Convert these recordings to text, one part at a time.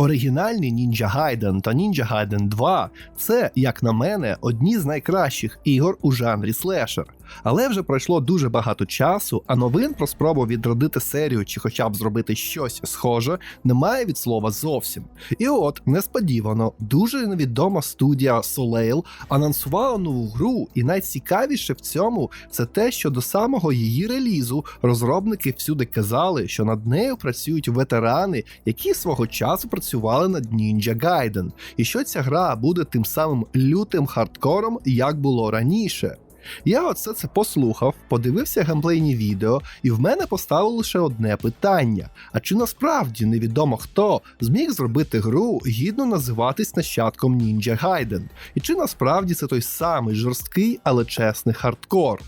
Оригінальний Ninja Gaiden та Ninja Gaiden 2 це, як на мене, одні з найкращих ігор у жанрі слешер. Але вже пройшло дуже багато часу, а новин про спробу відродити серію чи хоча б зробити щось схоже немає від слова зовсім. І от несподівано дуже невідома студія Soleil анонсувала нову гру, і найцікавіше в цьому це те, що до самого її релізу розробники всюди казали, що над нею працюють ветерани, які свого часу працювали над Ninja Gaiden, і що ця гра буде тим самим лютим хардкором, як було раніше. Я оце це послухав, подивився геймплейні відео, і в мене поставило лише одне питання: а чи насправді невідомо хто зміг зробити гру гідно називатись нащадком Ninja Gaiden? І чи насправді це той самий жорсткий, але чесний хардкор?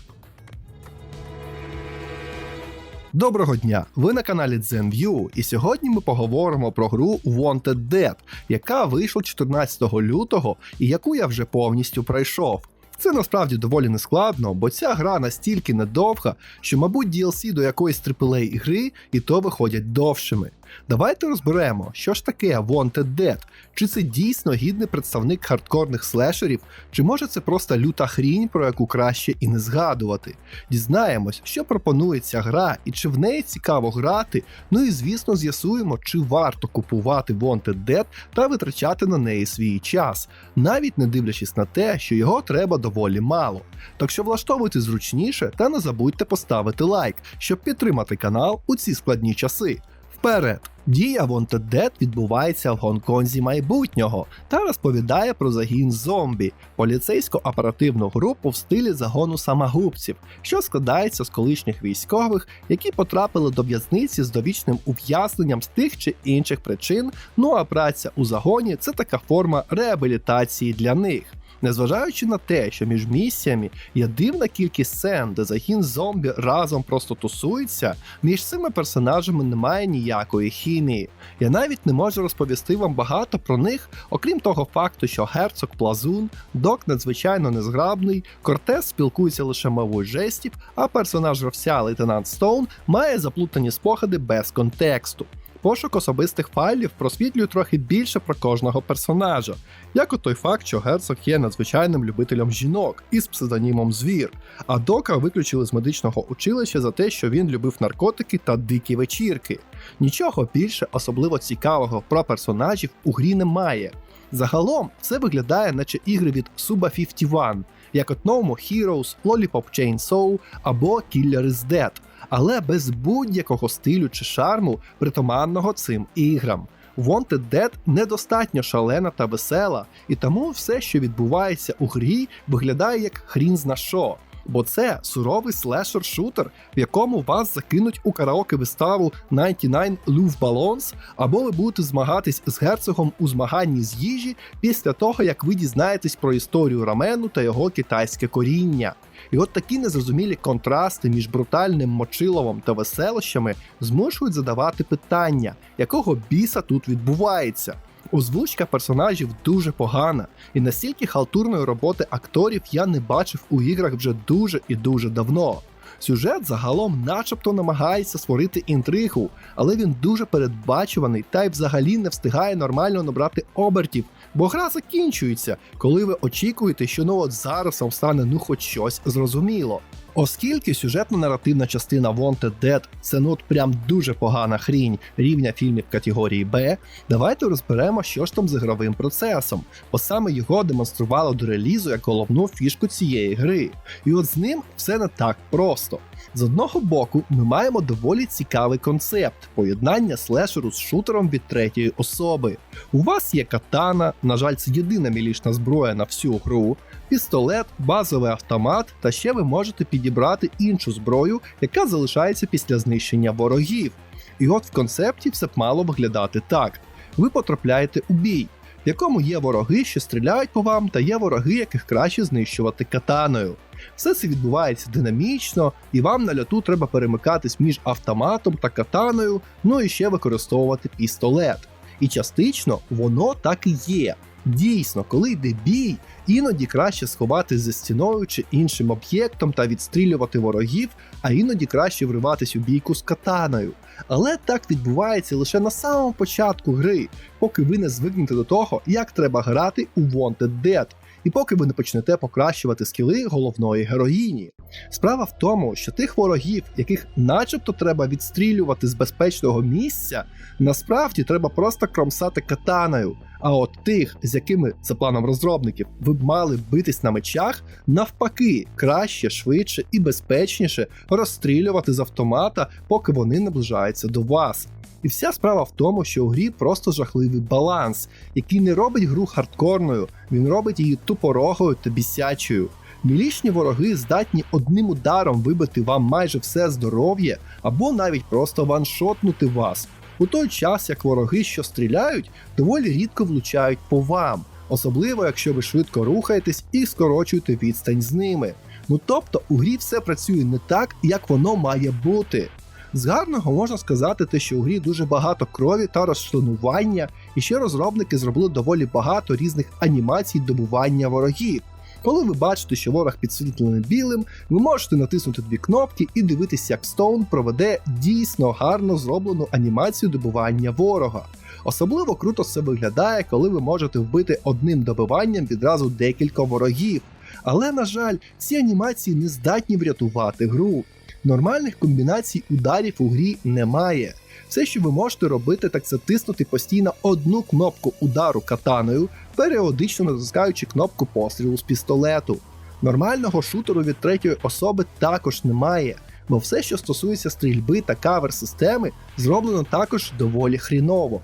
Доброго дня! Ви на каналі ZenView, і сьогодні ми поговоримо про гру Wanted Dead, яка вийшла 14 лютого і яку я вже повністю пройшов. Це насправді доволі нескладно, бо ця гра настільки недовга, що, мабуть, DLC до якоїсь AAA гри і то виходять довшими. Давайте розберемо, що ж таке Wanted Dead, чи це дійсно гідний представник хардкорних слешерів, чи може це просто люта хрінь, про яку краще і не згадувати. Дізнаємось, що пропонує ця гра і чи в неї цікаво грати. Ну і звісно, з'ясуємо, чи варто купувати Wanted Dead та витрачати на неї свій час, навіть не дивлячись на те, що його треба доволі мало. Так що влаштовуйте зручніше та не забудьте поставити лайк, щоб підтримати канал у ці складні часи. Вперед! Дія Wanted Dead відбувається в Гонконзі майбутнього та розповідає про загін зомбі, поліцейсько-оперативну групу в стилі загону самогубців, що складається з колишніх військових, які потрапили до в'язниці з довічним ув'язненням з тих чи інших причин. Ну а праця у загоні це така форма реабілітації для них. Незважаючи на те, що між місіями є дивна кількість сцен, де загін зомбі разом просто тусується, між цими персонажами немає ніякої хімії. Я навіть не можу розповісти вам багато про них, окрім того факту, що герцог Плазун, док надзвичайно незграбний, Кортес спілкується лише мовою жестів, а персонаж Ровся лейтенант Стоун має заплутані спогади без контексту. Пошук особистих файлів просвітлює трохи більше про кожного персонажа, як от той факт, що герцог є надзвичайним любителем жінок із псевдонімом Звір, а Дока виключили з медичного училища за те, що він любив наркотики та дикі вечірки. Нічого більше особливо цікавого про персонажів у грі немає. Загалом все виглядає, наче ігри від Suba 51, як от More Heroes, Lollipop Chainsaw або Killer is Dead, але без будь-якого стилю чи шарму, притаманного цим іграм. Wanted Dead недостатньо шалена та весела, і тому все, що відбувається у грі, виглядає як хрін зна що. Бо це суровий слешер-шутер, в якому вас закинуть у караоке виставу 99 Love Balloons, або ви будете змагатись з герцогом у змаганні з їжі після того, як ви дізнаєтесь про історію рамену та його китайське коріння. І от такі незрозумілі контрасти між брутальним мочиловом та веселощами змушують задавати питання, якого біса тут відбувається. Озвучка персонажів дуже погана, і настільки халтурної роботи акторів я не бачив у іграх вже дуже і дуже давно. Сюжет загалом, начебто, намагається створити інтригу, але він дуже передбачуваний та й взагалі не встигає нормально набрати обертів, бо гра закінчується, коли ви очікуєте, що ну от зараз вам стане ну хоч щось зрозуміло. Оскільки сюжетно-наративна частина Wanted Dead це ну от прям дуже погана хрінь рівня фільмів категорії Б, давайте розберемо, що ж там з ігровим процесом, бо саме його демонструвало до релізу як головну фішку цієї гри. І от з ним все не так просто. З одного боку, ми маємо доволі цікавий концепт поєднання слешеру з шутером від третьої особи. У вас є катана, на жаль, це єдина мілішна зброя на всю гру, пістолет, базовий автомат, та ще ви можете підібрати іншу зброю, яка залишається після знищення ворогів. І от в концепті все б мало виглядати так: ви потрапляєте у бій. В якому є вороги, що стріляють по вам, та є вороги, яких краще знищувати катаною. Все це відбувається динамічно, і вам на льоту треба перемикатись між автоматом та катаною, ну і ще використовувати пістолет. І частично воно так і є. Дійсно, коли йде бій, іноді краще сховатись за стіною чи іншим об'єктом та відстрілювати ворогів, а іноді краще вриватись у бійку з катаною. Але так відбувається лише на самому початку гри, поки ви не звикнете до того, як треба грати у Wanted Dead, і поки ви не почнете покращувати скіли головної героїні. Справа в тому, що тих ворогів, яких начебто треба відстрілювати з безпечного місця, насправді треба просто кромсати катаною. А от тих, з якими за планом розробників ви б мали битись на мечах, навпаки, краще, швидше і безпечніше розстрілювати з автомата, поки вони наближаються до вас. І вся справа в тому, що у грі просто жахливий баланс, який не робить гру хардкорною, він робить її тупорогою та бісячою. Мілішні вороги здатні одним ударом вибити вам майже все здоров'я або навіть просто ваншотнути вас. У той час як вороги, що стріляють, доволі рідко влучають по вам, особливо якщо ви швидко рухаєтесь і скорочуєте відстань з ними. Ну тобто у грі все працює не так, як воно має бути. З гарного можна сказати, те, що у грі дуже багато крові та розчленування, і ще розробники зробили доволі багато різних анімацій добування ворогів. Коли ви бачите, що ворог підсвітлений білим, ви можете натиснути дві кнопки і дивитися, як Стоун проведе дійсно гарно зроблену анімацію добування ворога. Особливо круто це виглядає, коли ви можете вбити одним добиванням відразу декілька ворогів. Але, на жаль, ці анімації не здатні врятувати гру. Нормальних комбінацій ударів у грі немає. Все, що ви можете робити, так це тиснути постійно одну кнопку удару катаною, періодично натискаючи кнопку пострілу з пістолету. Нормального шутеру від третьої особи також немає, бо все, що стосується стрільби та кавер системи, зроблено також доволі хріново.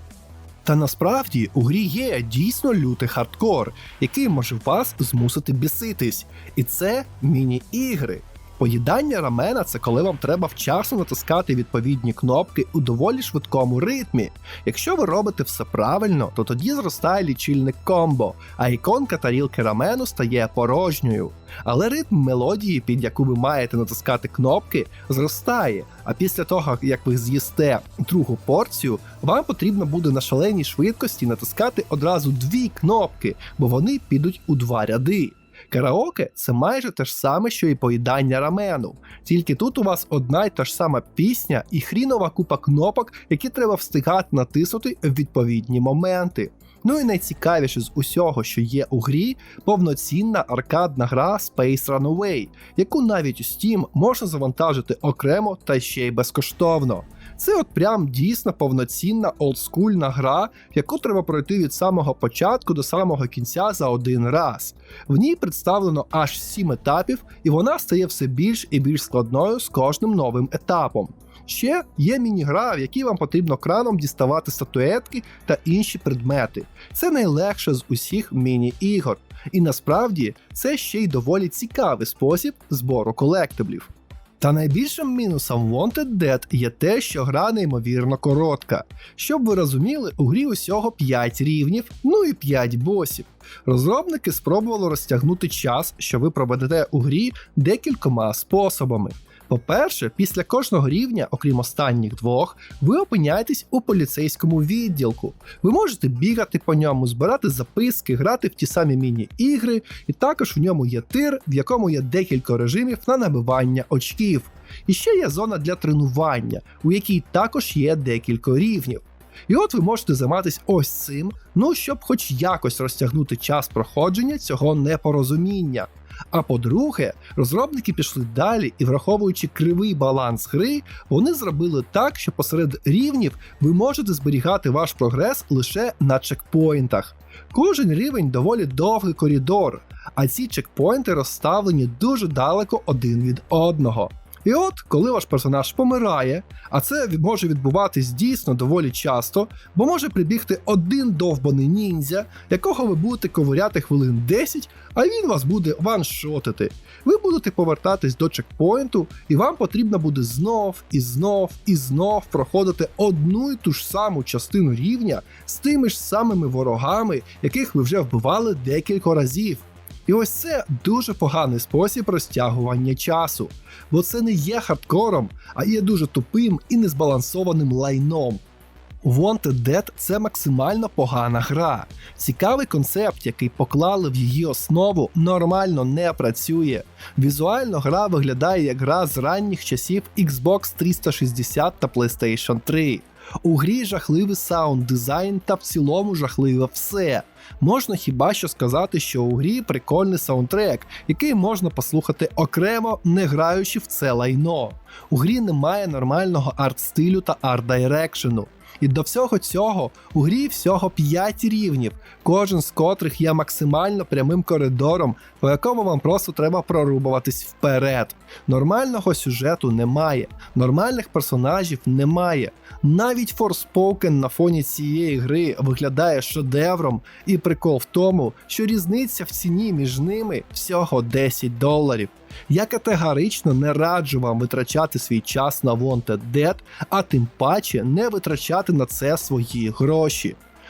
Та насправді у грі є дійсно лютий хардкор, який може вас змусити біситись. І це міні-ігри. Поїдання рамена це коли вам треба вчасно натискати відповідні кнопки у доволі швидкому ритмі. Якщо ви робите все правильно, то тоді зростає лічильник комбо, а іконка тарілки рамену стає порожньою. Але ритм мелодії, під яку ви маєте натискати кнопки, зростає. А після того, як ви з'їсте другу порцію, вам потрібно буде на шаленій швидкості натискати одразу дві кнопки, бо вони підуть у два ряди. Караоке це майже те ж саме, що і поїдання рамену. Тільки тут у вас одна й та ж сама пісня і хрінова купа кнопок, які треба встигати натиснути в відповідні моменти. Ну і найцікавіше з усього, що є у грі, повноцінна аркадна гра Space Runaway, яку навіть у Steam можна завантажити окремо та ще й безкоштовно. Це от прям дійсно повноцінна олдскульна гра, яку треба пройти від самого початку до самого кінця за один раз. В ній представлено аж 7 етапів, і вона стає все більш і більш складною з кожним новим етапом. Ще є міні-гра, в якій вам потрібно краном діставати статуетки та інші предмети. Це найлегше з усіх міні-ігор. І насправді це ще й доволі цікавий спосіб збору колектиблів. Та найбільшим мінусом Wanted Dead є те, що гра неймовірно коротка. Щоб ви розуміли, у грі усього 5 рівнів, ну і 5 босів. Розробники спробували розтягнути час, що ви проведете у грі декількома способами. По-перше, після кожного рівня, окрім останніх двох, ви опиняєтесь у поліцейському відділку. Ви можете бігати по ньому, збирати записки, грати в ті самі міні-ігри, і також в ньому є тир, в якому є декілька режимів на набивання очків. І ще є зона для тренування, у якій також є декілька рівнів. І от ви можете займатися ось цим, ну щоб хоч якось розтягнути час проходження цього непорозуміння. А по-друге, розробники пішли далі і, враховуючи кривий баланс гри, вони зробили так, що посеред рівнів ви можете зберігати ваш прогрес лише на чекпоінтах. Кожен рівень доволі довгий коридор, а ці чекпоінти розставлені дуже далеко один від одного. І от, коли ваш персонаж помирає, а це може відбуватись дійсно доволі часто, бо може прибігти один довбаний ніндзя, якого ви будете ковиряти хвилин 10, а він вас буде ваншотити. Ви будете повертатись до чекпоінту, і вам потрібно буде знов і знов і знов проходити одну і ту ж саму частину рівня з тими ж самими ворогами, яких ви вже вбивали декілька разів. І ось це дуже поганий спосіб розтягування часу, бо це не є хардкором, а є дуже тупим і незбалансованим лайном. Wanted Dead – це максимально погана гра. Цікавий концепт, який поклали в її основу, нормально не працює. Візуально гра виглядає як гра з ранніх часів Xbox 360 та PlayStation 3. У грі жахливий саунд дизайн та в цілому жахливе все. Можна хіба що сказати, що у грі прикольний саундтрек, який можна послухати окремо, не граючи в це лайно. У грі немає нормального арт-стилю та арт-дайрекшену. І до всього цього у грі всього 5 рівнів, кожен з котрих є максимально прямим коридором, по якому вам просто треба прорубуватись вперед. Нормального сюжету немає, нормальних персонажів немає. Навіть Forspoken на фоні цієї гри виглядає шедевром, і прикол в тому, що різниця в ціні між ними всього 10 доларів. Я категорично не раджу вам витрачати свій час на Wanted Dead, а тим паче не витрачати на це свої гроші.